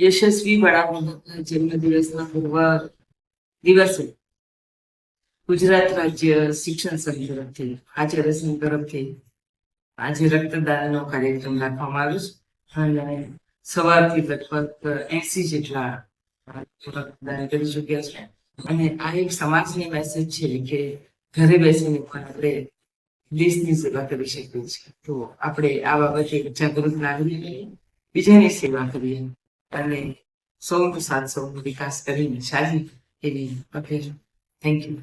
યશસ્વી વડાપ્રધાનના જન્મદિવસના પૂર્વ દિવસે ગુજરાત રાજ્ય શિક્ષણ સંઘ તરફથી, આચાર્ય સંઘ તરફથી આજે રક્તદાનનો કાર્યક્રમ રાખવામાં આવ્યો છે. અને સવારથી લગભગ એસી જેટલા રક્તદાન કરી ચુક્યા છે. અને આ એક સમાજની મેસેજ છે કે ઘરે બેસીને પણ આપણે દેશની સેવા કરી શકીએ છીએ. તો આપણે આ બાબતે જાગૃત નાગરિક બીજાની સેવા કરીએ. અને સૌનો સાથ સૌનો વિકાસ કરીને સારી એવી અપેક્ષા થેન્ક યુ